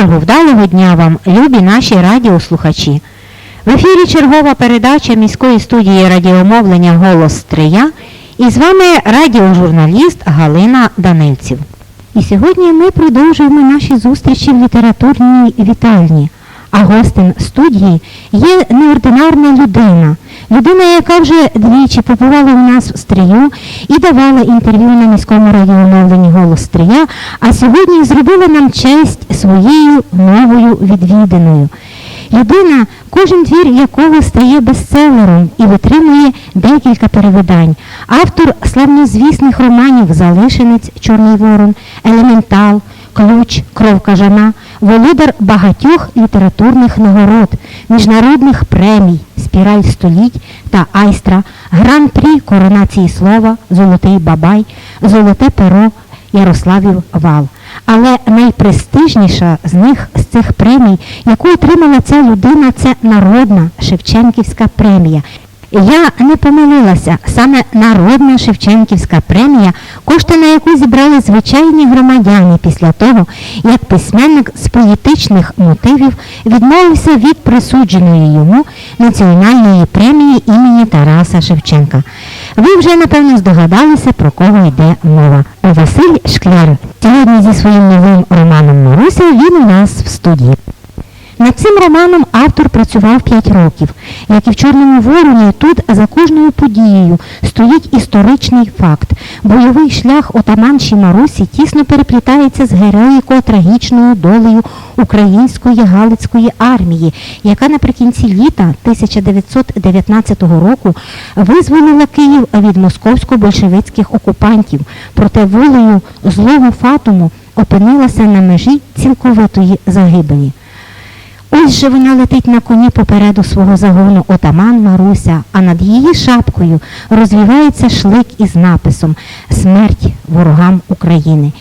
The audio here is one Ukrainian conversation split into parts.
Доброго вдалого дня вам, любі наші радіослухачі. В ефірі чергова передача міської студії радіомовлення Голос Стрия і з вами радіожурналіст Галина Данильців. І сьогодні ми продовжуємо наші зустрічі в літературній вітальні. А гостем студії є неординарна людина. Людина, яка вже двічі побувала у нас в Стрию і давала інтерв'ю на міському радіомовленні Голос Стрия, а сьогодні зробила нам честь своєю новою відвідиною. Людина, кожен твір якого стає бестселером і витримує декілька перевидань. Автор славнозвісних романів Залишенець, Чорний Ворон, Елементал, Ключ, Кров кажана, володар багатьох літературних нагород, міжнародних премій, спіраль століть та айстра, гран-прі коронації слова, Золотий Бабай, Золоте перо, Ярославів вал. Але найпрестижніша з них з цих премій, яку отримала ця людина, це народна Шевченківська премія. Я не помилилася, саме народна Шевченківська премія, кошти на яку зібрали звичайні громадяни після того, як письменник з політичних мотивів відмовився від присудженої йому національної премії імені Тараса Шевченка. Ви вже напевно здогадалися, про кого йде мова. Василь Шкляр. Сьогодні зі своїм новим романом Маруся він у нас в студії. Над цим романом автор працював 5 років. Як і в Чорному вороні, тут за кожною подією стоїть історичний факт. Бойовий шлях отаманші Марусі тісно переплітається з героїко-трагічною долею української Галицької армії, яка наприкінці літа 1919 року визволила Київ від московсько-большевицьких окупантів, проте волею злого фатуму опинилася на межі цілковитої загибелі. Ось же вона летить на коні попереду свого загону отаман Маруся, а над її шапкою розвівається шлик із написом Смерть ворогам України.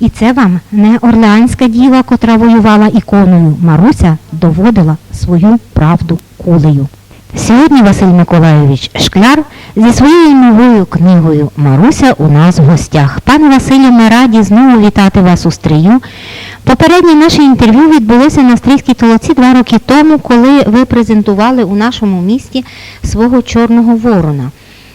І це вам не орлеанська діва, котра воювала іконою. Маруся доводила свою правду кулею. Сьогодні Василь Миколайович Шкляр зі своєю новою книгою Маруся у нас в гостях. Пане Василю, ми раді знову вітати вас у стрию. Попереднє наше інтерв'ю відбулося на стрийській толоці два роки тому, коли ви презентували у нашому місті свого чорного ворона.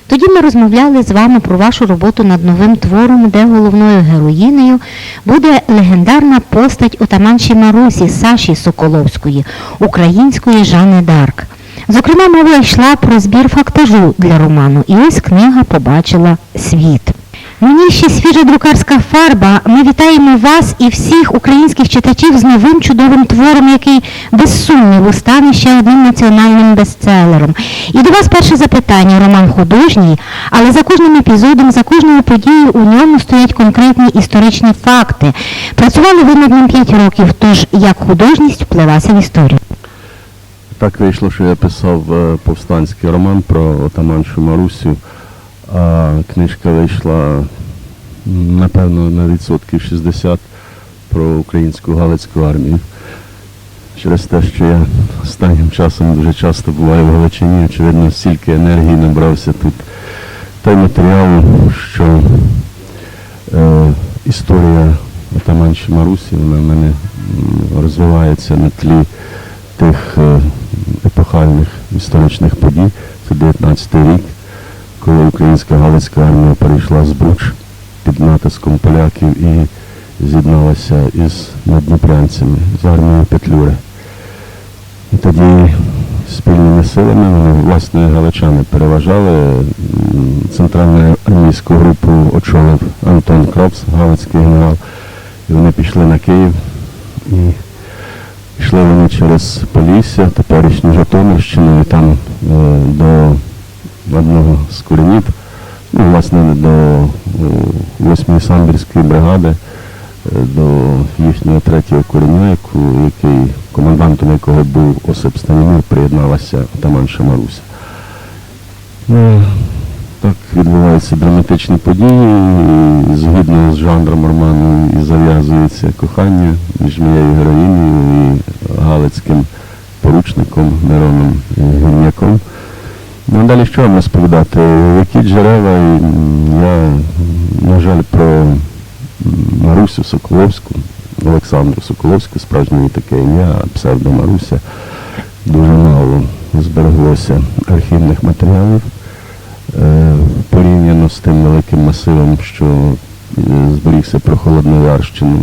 Тоді ми розмовляли з вами про вашу роботу над новим твором, де головною героїнею буде легендарна постать отаманші Марусі Саші Соколовської, української Жани Дарк. Зокрема, мова йшла про збір фактажу для роману, і ось книга побачила світ. Мені ще свіжа друкарська фарба. Ми вітаємо вас і всіх українських читачів з новим чудовим твором, який без сумніву стане ще одним національним бестселером. І до вас перше запитання, роман художній, але за кожним епізодом, за кожною подією у ньому стоять конкретні історичні факти. Працювали ви над ним 5 років, тож як художність впливася в історію. Так вийшло, що я писав е, повстанський роман про отаманшу Марусю, а книжка вийшла, напевно, на відсотків 60 про українську Галицьку армію. Через те, що я останнім часом дуже часто буваю в Галичині, очевидно, стільки енергії набрався тут той матеріал, що е, історія отаманші Марусі, вона в мене розвивається на тлі тих е, епохальних історичних подій. Це 19 рік, коли українська Галицька армія перейшла з Бруч під натиском поляків і з'єдналася із надніпрянцями, з армією Петлюри. І тоді спільними силами вони, власне, галичани переважали. Центральну армійську групу очолив Антон Кропс, галицький генерал. І вони пішли на Київ і Йшли вони через Полісся, теперішню Житомирщину, і там е, до одного з коренів, ну, власне, до е, 8-ї самбірської бригади, е, до їхнього третього кореня, яку, який, командантом якого був Осип Станімир, приєдналася отаманша Маруся. Так відбуваються драматичні події, згідно з жанром роману і зав'язується кохання між моєю героїнею і галицьким поручником Мироном Гірняком. Ну, далі що вам розповідати? Які джерела, я, на жаль, про Марусю Соколовську, Олександру Соколовську, справжнє таке ім'я, псевдо Маруся. Дуже мало збереглося архівних матеріалів тим великим масивом, що е, зберігся про Холодноярщину.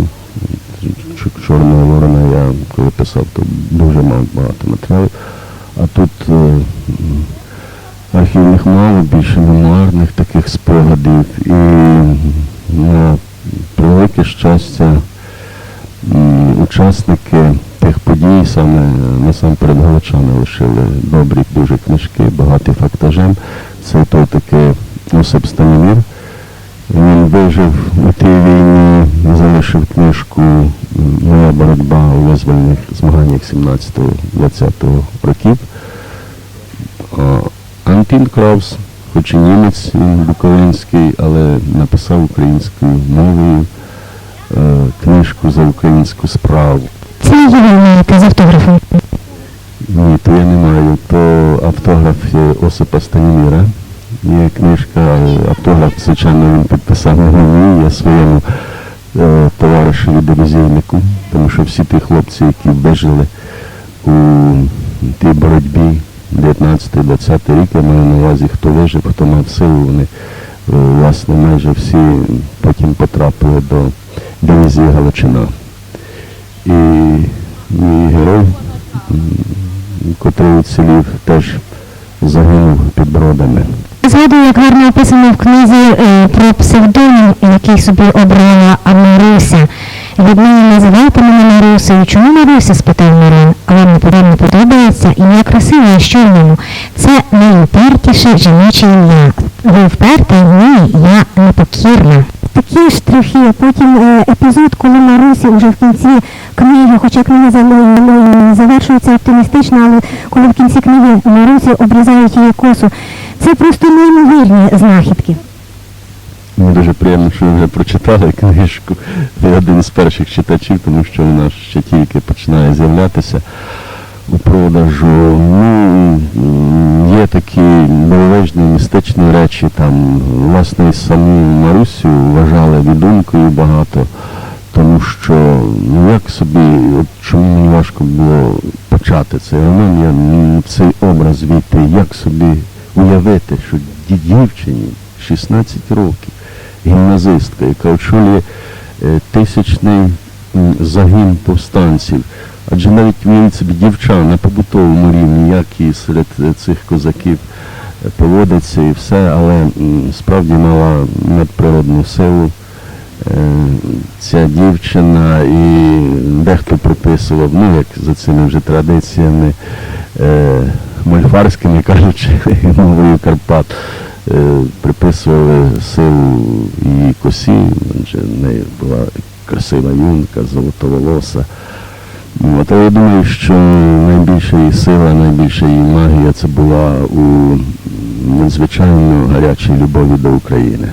Чорного ворона я коли писав, то дуже мав багато матеріалів. А тут е, архівних мало, більше мемуарних таких спогадів. І на превелике щастя учасники тих подій, саме насамперед галичани лишили добрі дуже книжки, багаті фактажем. Це той такий Осип Станімір. Він вижив у тій війні, залишив книжку Моя боротьба у визвольних змаганнях 17-20 років. Антін Краус, хоч і німець він буковинський, але написав українською мовою е, книжку за українську справу. Це є маєте з автографом. Ні, то я не маю. То автограф є Осипа Станіміра. Книжка, автограф, звичайно, він підписав не мені, я своєму е, товаришеві дивізійнику, тому що всі ті хлопці, які вижили у тій боротьбі 19-20 рік, я маю на увазі, хто вижив, хто мав силу, вони е, власне майже всі потім потрапили до дивізії Галичина. І мій герой, котрий уцілів, теж загинув під бродами. Згадую, як гарно описано в книзі е, про псевдонім, який собі обрала Маруся. Від мене називайте мене Марусею. Чому Маруся? спитав Мирон. Вам напевно подобається ім'я красиве, а що в ньому? Це найупертіше жіноче ім'я. Ви вперта? Ні, я непокірна. Такі штрихи, потім е, епізод, коли Марусі вже в кінці книги, хоча книга за- завершується оптимістично, але коли в кінці книги Марусі обрізають її косу, це просто неймовірні знахідки. Мені дуже приємно, що ви вже прочитали книжку. Ви один з перших читачів, тому що вона ще тільки починає з'являтися у продажу. Ну, є такі дивовижні містичні речі, там, власне, і саму Марусю вважали відомкою багато, тому що ну, як собі, от чому мені важко було почати цей роман, я цей образ війти, як собі уявити, що дівчині 16 років, гімназистка, яка очолює е, тисячний загін повстанців. Адже навіть уявіть собі дівча на побутовому рівні, як і серед е, цих козаків е, поводиться і все, але справді мала надприродну силу. Ця дівчина і дехто приписував, ну як за цими вже традиціями мольфарськими кажучи, мовою Карпат, е, приписували силу її косі, в неї була красива юнка, золотоволоса. От, я думаю, що найбільша її сила, найбільша її магія це була у надзвичайно гарячій любові до України.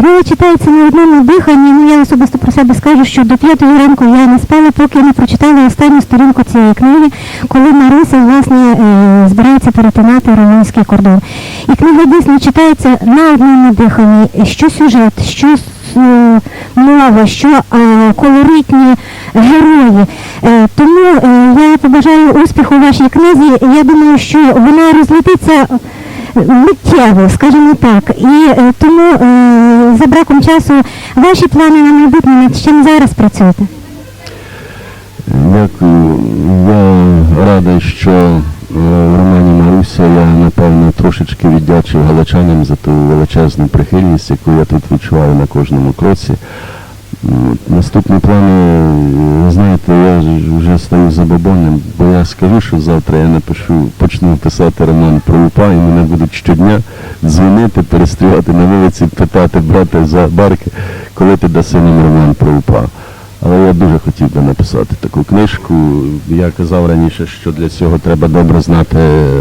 Книга читається на одному диханні. Ну я особисто про себе скажу, що до п'ятої ранку я не спала, поки не прочитала останню сторінку цієї книги, коли Маруся власне е, збирається перетинати румунський кордон. І книга дійсно читається на одному диханні. Що сюжет, що е, мова, що е, колоритні герої. Тому я побажаю успіху вашій книзі. Я думаю, що вона розлетиться миттєво, скажімо так. І е, тому е, за браком часу ваші плани на майбутнє над чим зараз працюєте? Дякую. Я радий, що е, в романі Маруся я, напевно, трошечки віддячив галичанам за ту величезну прихильність, яку я тут відчуваю на кожному кроці. Наступні плани, ви знаєте, я вже стаю забобонним, бо я скажу, що завтра я напишу, почну писати роман про УПА, і мене будуть щодня дзвонити, перестрілати на вулиці, питати брати за барки, коли ти даси нам роман про УПА. Але я дуже хотів би написати таку книжку. Я казав раніше, що для цього треба добре знати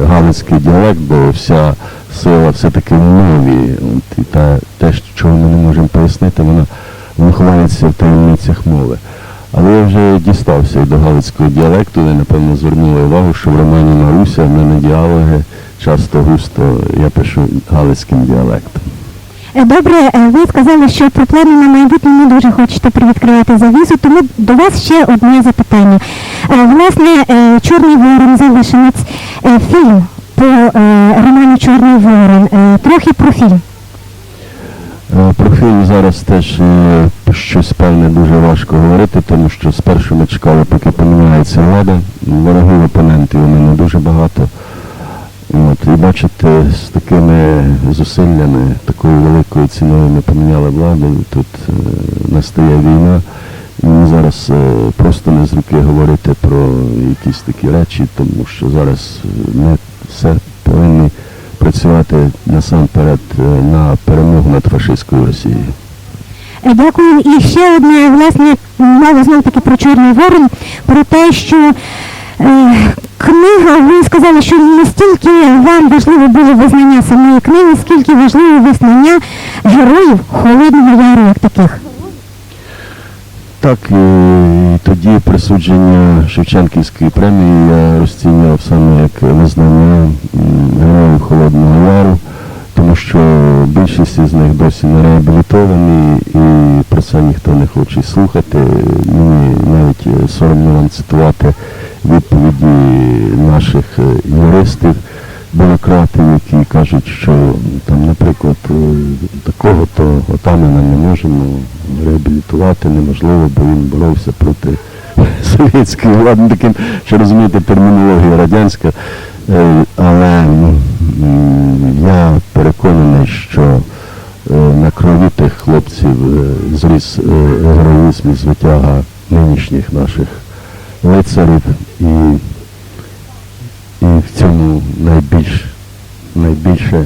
галицький діалект, бо вся сила все-таки в мові. От, і та, те, чого ми не можемо пояснити, вона, воно ховається в таємницях мови. Але я вже дістався до галицького діалекту, ви, напевно, звернули увагу, що в романі Маруся в мене діалоги часто густо я пишу галицьким діалектом. Е, Добре, е, ви сказали, що про плани на майбутнє не дуже хочете привідкривати завісу, тому до вас ще одне запитання. Е, Власне, Чорний ворон залишенець фільм по роману Чорний ворон. Трохи про фільм. Е, Про фільм зараз теж е, щось певне дуже важко говорити, тому що спершу ми чекали, поки поміняється влада. Ворогів опонентів у мене дуже багато. От, і бачите, з такими зусиллями, такою великою ціною ми поміняли владу, тут е, настає війна. І зараз е, просто не з руки говорити про якісь такі речі, тому що зараз ми все повинні працювати насамперед е, на перемогу над фашистською Росією. Е, Дякую. І ще одне, власне, мова знов таки про Чорний ворон, про те, що е, книга, ви сказали, що не стільки вам важливо було визнання самої книги, скільки важливо визнання героїв Холодного Яру як таких. Так, і тоді присудження Шевченківської премії я розцінював саме як визнання Холодного Яру, тому що більшість із них досі не реабілітовані і про це ніхто не хоче слухати. Мені навіть соромно вам цитувати відповіді наших е, юристів, бюрократів, які кажуть, що там, наприклад, е, такого то отамана не можемо реабілітувати, неможливо, бо він боровся проти совєтської влади. Таким, що розумієте, термінологія радянська. Е, Але ну, я переконаний, що е, на крові тих хлопців е, зріс е, героїзм і звитяга нинішніх наших лицарів і, і в цьому найбільш, найбільше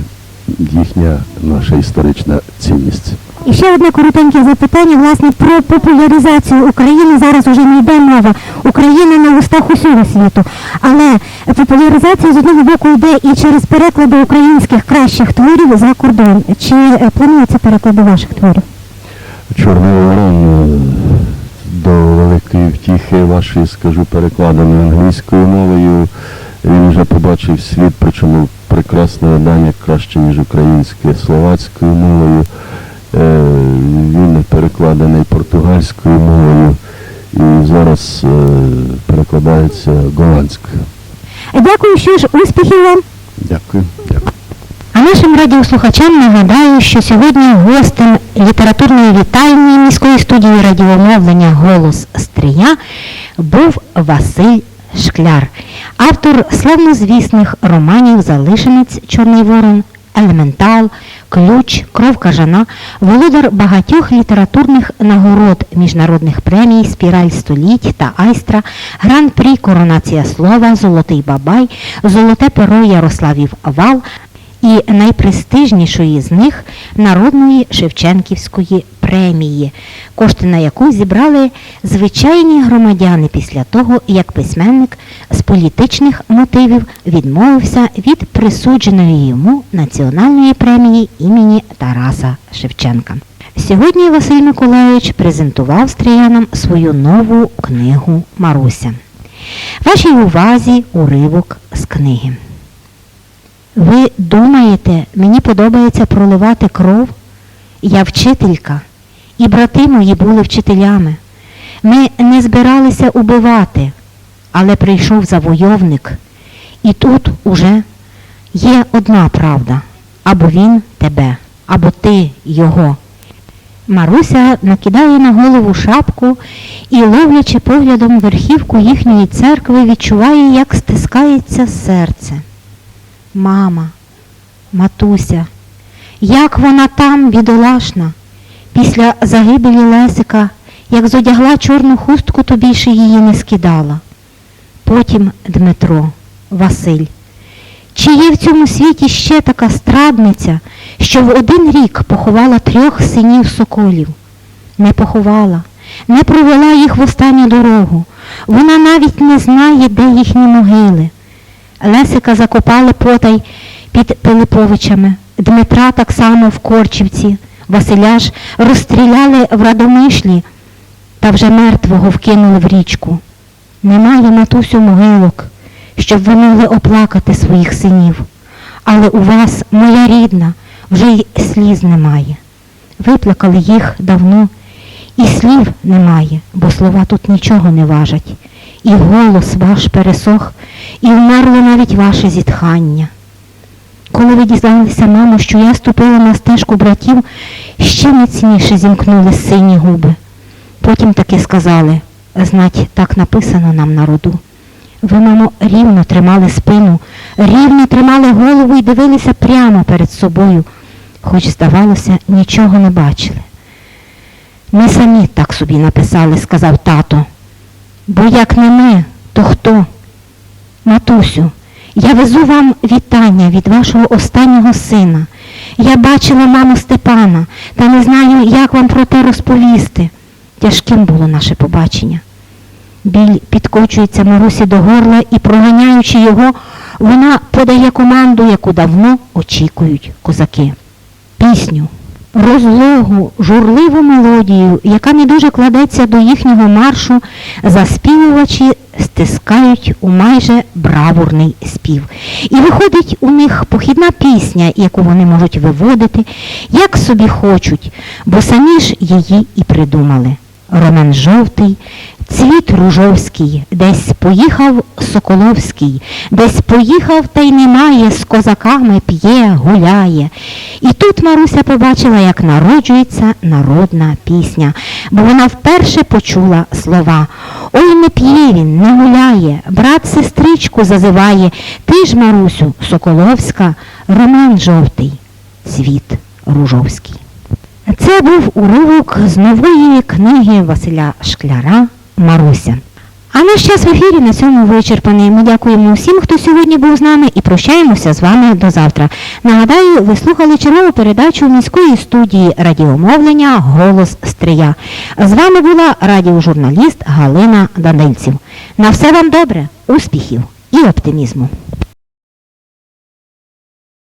їхня наша історична цінність. І ще одне коротеньке запитання, власне, про популяризацію України. Зараз уже не йде мова. Україна на устах усього світу. Але популяризація з одного боку йде і через переклади українських кращих творів за кордон. Чи е, плануються переклади ваших творів? Чорний ворон е, до великої втіхи вашої, скажу, перекладений англійською мовою. Він вже побачив світ, причому прекрасне видання краще, ніж українське, словацькою мовою. Е, Він перекладений португальською мовою і зараз перекладається голландською. Дякую, що ж, успіхів вам! Дякую. Дякую. А нашим радіослухачам нагадаю, що сьогодні гостем літературної вітальні міської студії радіомовлення Голос Стрия був Василь Шкляр, автор славнозвісних романів Залишенець Чорний Ворон, Елементал, Ключ, Кров кажана, володар багатьох літературних нагород міжнародних премій Спіраль століть та Айстра, Гран-прі Коронація слова, Золотий Бабай, Золоте перо Ярославів Вал і найпрестижнішої з них Народної Шевченківської премії, кошти на яку зібрали звичайні громадяни після того, як письменник з політичних мотивів відмовився від присудженої йому національної премії імені Тараса Шевченка. Сьогодні Василь Миколайович презентував стріянам свою нову книгу Маруся. Вашій увазі уривок з книги. Ви думаєте, мені подобається проливати кров? Я вчителька, і брати мої були вчителями. Ми не збиралися убивати, але прийшов завойовник. І тут уже є одна правда. Або він тебе, або ти його. Маруся накидає на голову шапку і, ловлячи поглядом верхівку їхньої церкви, відчуває, як стискається серце. Мама, матуся, як вона там бідолашна, після загибелі Лесика, як зодягла чорну хустку, то більше її не скидала. Потім Дмитро, Василь. Чи є в цьому світі ще така страдниця, що в один рік поховала трьох синів соколів? Не поховала, не провела їх в останню дорогу. Вона навіть не знає, де їхні могили. Лесика закопали потай під Пилиповичами, Дмитра так само в Корчівці, Василя ж розстріляли в Радомишлі та вже мертвого вкинули в річку. Немає матусю могилок, щоб ви могли оплакати своїх синів. Але у вас, моя рідна, вже й сліз немає. Виплакали їх давно, і слів немає, бо слова тут нічого не важать. І голос ваш пересох, і вмерло навіть ваше зітхання. Коли ви дізналися, мамо, що я ступила на стежку братів, ще міцніше зімкнули сині губи. Потім таки сказали, знать, так написано нам на роду. Ви, мамо, рівно тримали спину, рівно тримали голову і дивилися прямо перед собою, хоч, здавалося, нічого не бачили. Ми самі так собі написали, сказав тато. Бо як не ми, то хто? Матусю, я везу вам вітання від вашого останнього сина. Я бачила маму Степана, та не знаю, як вам про те розповісти. Тяжким було наше побачення. Біль підкочується Марусі до горла і, проганяючи його, вона подає команду, яку давно очікують козаки. Пісню, розлогу, журливу мелодію, яка не дуже кладеться до їхнього маршу, заспівувачі стискають у майже бравурний спів. І виходить у них похідна пісня, яку вони можуть виводити, як собі хочуть, бо самі ж її і придумали. Роман жовтий, цвіт ружовський, десь поїхав Соколовський, десь поїхав та й немає, з козаками п'є, гуляє. І тут Маруся побачила, як народжується народна пісня, бо вона вперше почула слова. Ой, не п'є він, не гуляє, брат сестричку зазиває, ти ж, Марусю, Соколовська, Роман жовтий, цвіт ружовський. Це був уривок з нової книги Василя Шкляра Маруся. А наш час в ефірі на цьому вичерпаний. Ми дякуємо всім, хто сьогодні був з нами, і прощаємося з вами до завтра. Нагадаю, ви слухали чергову передачу міської студії радіомовлення Голос Стрия. З вами була радіожурналіст Галина Данильців. На все вам добре, успіхів і оптимізму.